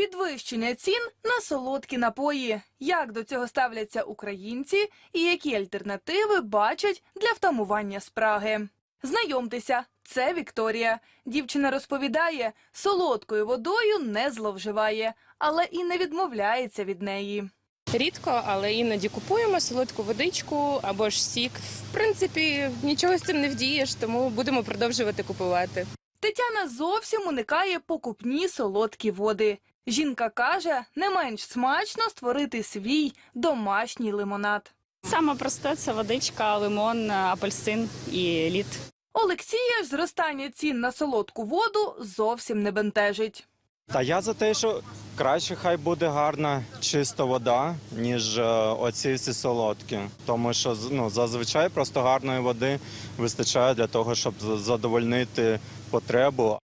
Підвищення цін на солодкі напої. Як до цього ставляться українці і які альтернативи бачать для втамування спраги? Знайомтеся, це Вікторія. Дівчина розповідає, солодкою водою не зловживає, але і не відмовляється від неї. Рідко, але іноді купуємо солодку водичку або ж сік. В принципі, нічого з цим не вдієш, тому будемо продовжувати купувати. Тетяна зовсім уникає покупні солодкі води. Жінка каже, не менш смачно створити свій домашній лимонад. Саме просте це водичка, лимон, апельсин і лід. Олексія ж зростання цін на солодку воду зовсім не бентежить. Та я за те, що краще хай буде гарна чиста вода, ніж е, оці всі солодкі. Тому що ну, зазвичай просто гарної води вистачає для того, щоб задовольнити потребу.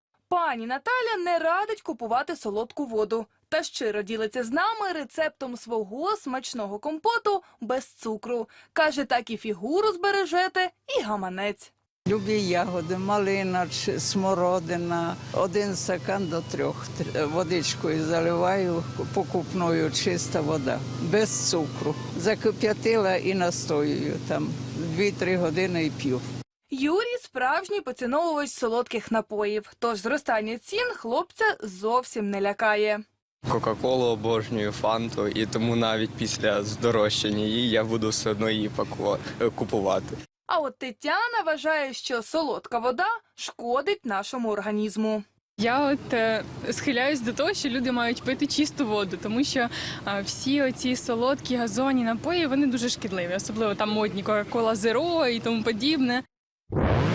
Пані Наталя не радить купувати солодку воду та щиро ділиться з нами рецептом свого смачного компоту без цукру. Каже, так і фігуру збережете, і гаманець. Любі ягоди, малина, смородина, один стакан до трьох. Водичкою заливаю покупною чиста вода, без цукру. Закип'ятила і настоюю там 2-3 години і п'ю. Юрій справжній поціновувач солодких напоїв, тож зростання цін хлопця зовсім не лякає. Кока-колу обожнюю, фанту, і тому навіть після здорожчання її я буду все одно її пакува- е, купувати. А от Тетяна вважає, що солодка вода шкодить нашому організму. Я от е, схиляюсь до того, що люди мають пити чисту воду, тому що е, всі оці солодкі газонні напої вони дуже шкідливі, особливо там модні Coca-Cola Zero і тому подібне. you